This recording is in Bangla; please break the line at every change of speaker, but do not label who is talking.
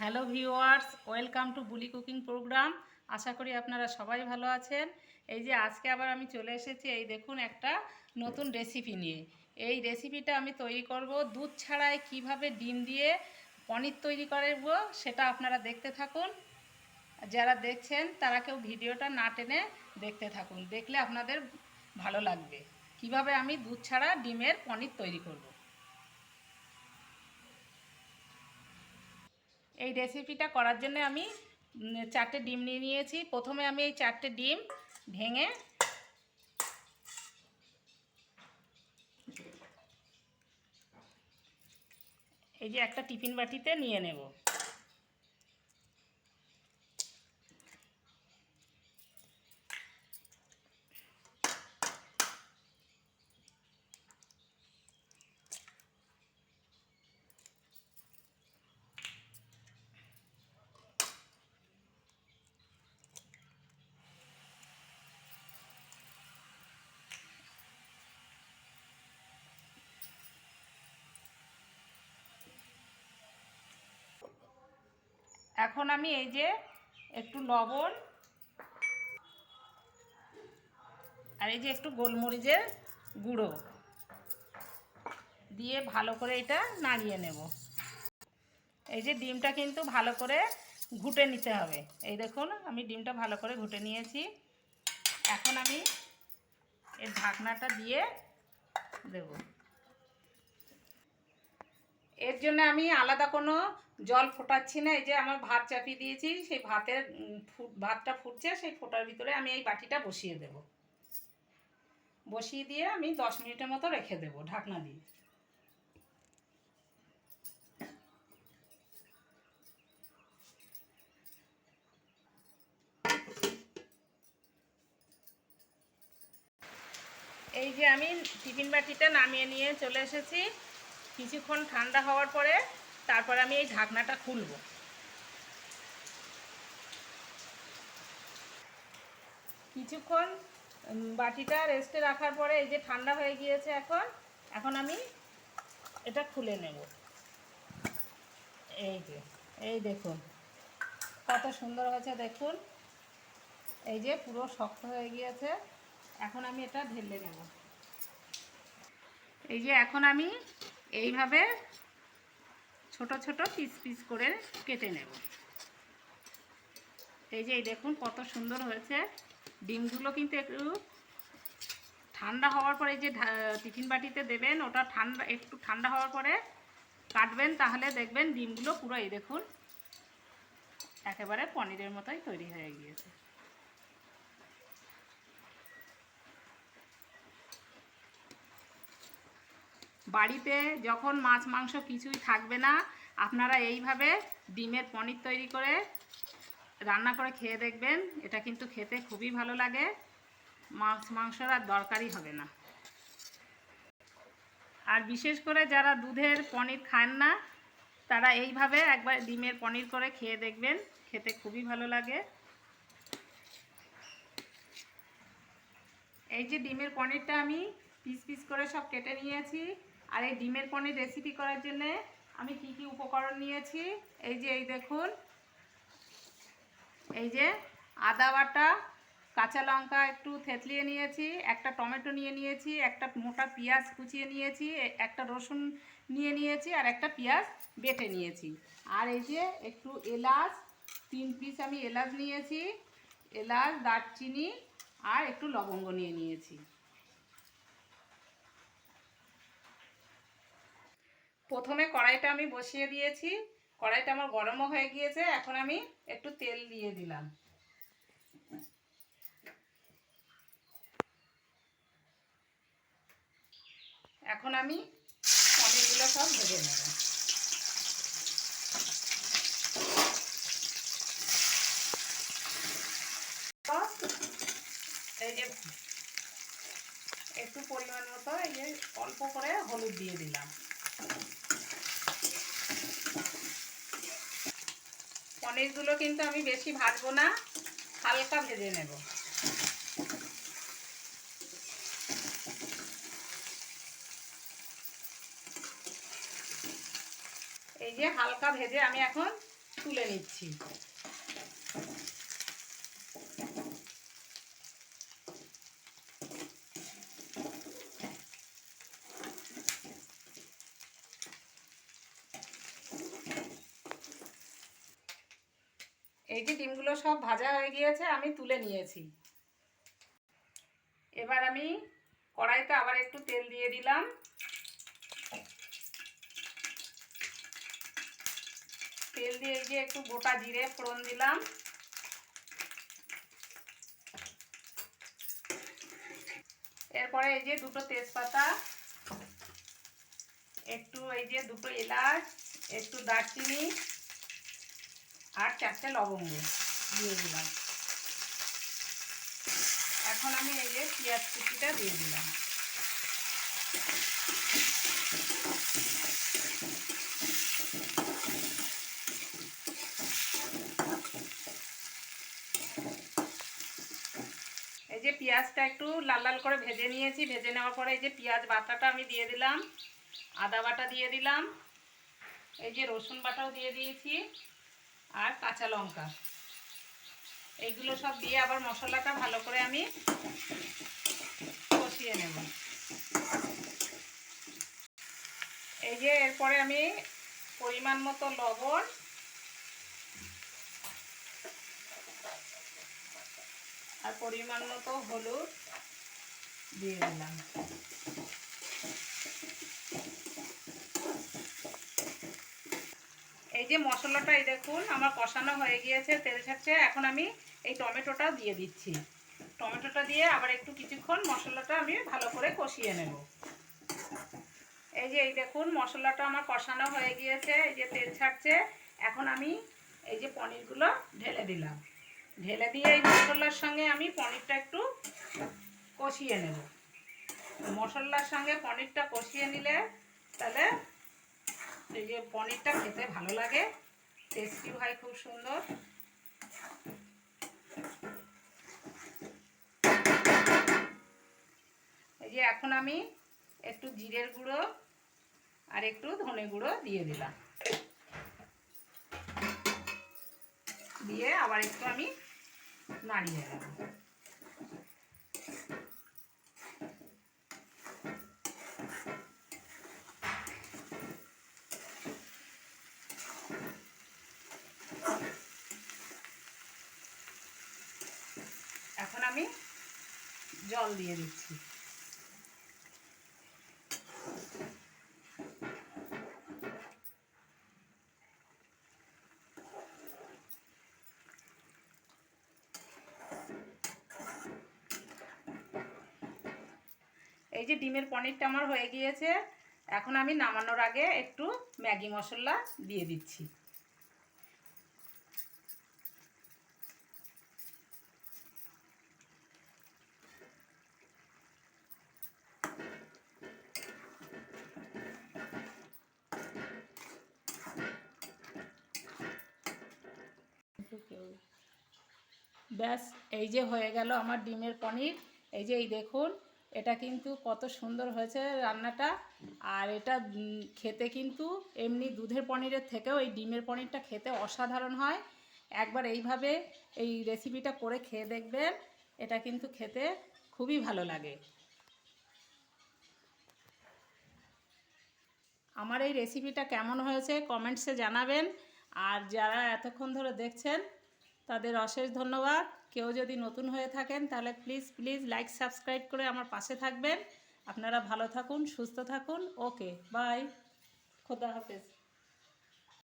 Hello viewers, welcome to bully cooking program. আশা করি আপনারা সবাই ভালো আছেন। এই যে আজকে আবার আমি চলে এসেছি, এই দেখুন একটা নতুন রেসিপি নিয়ে। এই রেসিপিটা আমি তৈরি করব, দুধ ছাড়াই কীভাবে ডিম দিয়ে পনির তৈরি করব সেটা আপনারা দেখতে থাকুন। যারা দেখছেন, তারা কেউ ভিডিওটা না টেনে দেখতে থাকুন। দেখলে আপনাদের ভালো লাগবে। কীভাবে আমি দুধ ছাড়া ডিমের পনির তৈরি করব? এই রেসিপিটা করার জন্য আমি চারটে ডিম নিয়ে নিয়েছি। প্রথমে আমি এই চারটে ডিম ভেঙে এই যে একটা টিফিন বাটিতে নিয়ে নেব। এখন আমি এই যে একটু লবণ আর এই যে একটু গোলমরিচের গুঁড়ো দিয়ে ভালো করে এটা নাড়িয়ে নেব। এই যে ডিমটা কিন্তু ভালো করে ঘুটে নিতে হবে। এই দেখুন, আমি ডিমটা ভালো করে ঘুটে নিয়েছি। এখন আমি এর ঢাকনাটা দিয়ে দেব। এর জন্য আমি আলাদা কোনো জল ফোটাচ্ছি না, এই যে আমার ভাত চাপিয়ে দিয়েছি, সেই ভাতের ভাতটা ফুটছে, সেই ফোটার ভিতরে আমি এই বাটিটা বসিয়ে দেব। বসিয়ে দিয়ে আমি দশ মিনিটের মতো রেখে দেব ঢাকনা দিয়ে। এই যে আমি টিফিন বাটিটা নামিয়ে নিয়ে চলে এসেছি। কিছুক্ষণ ঠান্ডা হওয়ার পরে তারপরে আমি এই ঢাকনাটা খুলব। কিছুক্ষণ বাটিটা রেস্টে রাখার পরে এই যে ঠান্ডা হয়ে গিয়েছে এখন এখন আমি এটা খুলে নেব। এই যে, এই দেখুন, কত সুন্দর হয়েছে দেখুন। এই যে পুরো শক্ত হয়ে গিয়েছে, এখন আমি এটা ঢেলে নেব। এই যে এখন আমি এইভাবে ছোট ছোট পিস পিস করে কেটে নেব। এই যে দেখুন কত সুন্দর হয়েছে। ডিমগুলো কিন্তু একটু ঠান্ডা হওয়ার পরে যে টিফিন বাটিতে দেবেন, ওটা ঠান্ডা, একটু ঠান্ডা হওয়ার পরে কাটবেন, তাহলে দেখবেন ডিমগুলো পুরো এই দেখুন, একেবারে পনিরের মতোই তৈরি হয়ে গিয়েছে। বাড়িতে যখন মাছ, মাংস কিছুই থাকবে না, আপনারা এইভাবে ডিমের পনির তৈরি করে রান্না করে খেয়ে দেখবেন। এটা কিন্তু খেতে খুবই ভালো লাগে। মাছ, মাংসর আর দরকারই হবে না। আর বিশেষ করে যারা দুধের পনির খান না, তারা এইভাবে একবার ডিমের পনির করে খেয়ে দেখবেন। খেতে খুবই ভালো লাগে। এই যে ডিমের পনিরটা আমি পিস পিস করে সব কেটে নিয়েছি। আর এই ডিমের পনির রেসিপি করার জন্য আমি কি কি উপকরণ নিয়েছি? এই যে, এই দেখুন। এই যে, আদা বাটা, কাঁচা লঙ্কা একটু থেতলিয়ে নিয়েছি, একটা টমেটো নিয়ে নিয়েছি, একটা মোটা পেঁয়াজ কুচিয়ে নিয়েছি একটা রসুন নিয়ে নিয়েছি, আর একটা পেঁয়াজ বেটে নিয়েছি। আর এই যে, একটু এলাচ, তিন পিস আমি এলাচ নিয়েছি, এলাচ, দারচিনি, আর একটু লবঙ্গ নিয়ে নিয়েছি। প্রথমে কড়াইটা আমি বসিয়ে দিয়েছি। কড়াইটা আমার গরমও হয়ে গিয়েছে, এখন আমি একটু তেল দিয়ে দিলাম। এখন আমি পনিরগুলো সব ভেজে নেব। এই যে একটু পরিমাণ মতো এই যে অল্প করে হলুদ দিয়ে দিলাম। পনিরগুলো কিন্তু আমি বেশি ভাজবো না, হালকা ভেজে নেব। এই যে হালকা ভেজে আমি এখন তুলে নিচ্ছি। এই যে ডিমগুলো সব ভাজা হয়ে গিয়েছে, আমি তুলে নিয়েছি। এবার আমি কড়াইতে আবার একটু তেল দিয়ে দিলাম। তেল দিয়ে এই যে একটু গোটা জিরে ফোড়ন দিলাম। এরপরে এই যে দুটো তেজপাতা, একটু এই যে দুটো এলাচ, একটু দারচিনি চারটে লবঙ্গ দিয়ে দিলাম। এখন আমি এই যে পেঁয়াজ কুচিটা দিয়ে দিলাম। এই যে পেঁয়াজটা একটু লাল লাল করে ভেজে নিয়েছি, ভেজে নেওয়ার পরে এই যে পেঁয়াজ বাটাটা আমি দিয়ে দিলাম, আদা বাটা দিয়ে দিলাম, এই যে রসুন বাটাও দিয়ে দিয়েছি। আর কাঁচা লঙ্কা। এইগুলো সব দিয়ে আবার মশলাটা ভালো করে আমি কষিয়ে নেব। এই যে এরপরে আমি পরিমাণ মতো লবণ, আর পরিমাণ মতো হলুদ দিয়ে দিলাম। যে মশলাটা এই দেখুন, আমার কষানো হয়ে গিয়েছে, তেল ছাড়ছে। এখন আমি এই টমেটোটা দিয়ে দিচ্ছি। টমেটোটা দিয়ে আবার একটু কিছুক্ষণ মশলাটা আমি ভালো করে কষিয়ে নেব। এই যে এই দেখুন, মশলাটা আমার কষানো হয়ে গিয়েছে, এই যে তেল ছাড়ছে। এখন আমি এই যে পনিরগুলো ঢেলে দিলাম। ঢেলে দিয়ে এই মশলার সঙ্গে আমি পনিরটা একটু কষিয়ে নেব। মশলার সঙ্গে পনিরটা কষিয়ে নিলে তাহলে এই যে পনিরটা খেতে ভালো লাগে। টেস্টি হয় খুব সুন্দর। এই যে এখন আমি একটু জিরের গুঁড়ো আর একটু ধনে গুঁড়ো দিয়ে দিলাম। দিয়ে আবার একটু আমি নাড়িয়ে দেব এখন আমি জল দিয়ে দিচ্ছি। এই যে ডিমের পনিরটা আমার হয়ে গিয়েছে, এখন আমি নামানোর আগে একটু ম্যাগি মশলা দিয়ে দিচ্ছি। ব্যাস, এই যে হয়ে গেল আমার ডিমের পনির। এই যে এই দেখুন, এটা কিন্তু কত সুন্দর হয়েছে রান্নাটা। আর এটা খেতে কিন্তু এমনি দুধের পনিরের থেকেও এই ডিমের পনিরটা খেতে অসাধারণ হয়। একবার এইভাবে এই রেসিপিটা করে খেয়ে দেখবেন, এটা কিন্তু খেতে খুবই ভালো লাগে। আমার এই রেসিপিটা কেমন হয়েছে কমেন্টসে জানাবেন। আর যারা এতক্ষণ ধরে দেখছেন, তাদের অশেষ ধন্যবাদ। কেউ যদি নতুন হয়ে থাকেন, তাহলে প্লিজ প্লিজ লাইক সাবস্ক্রাইব করে আমার পাশে থাকবেন। আপনারা ভালো থাকুন, সুস্থ থাকুন। ওকে বাই খোদা হাফেজ।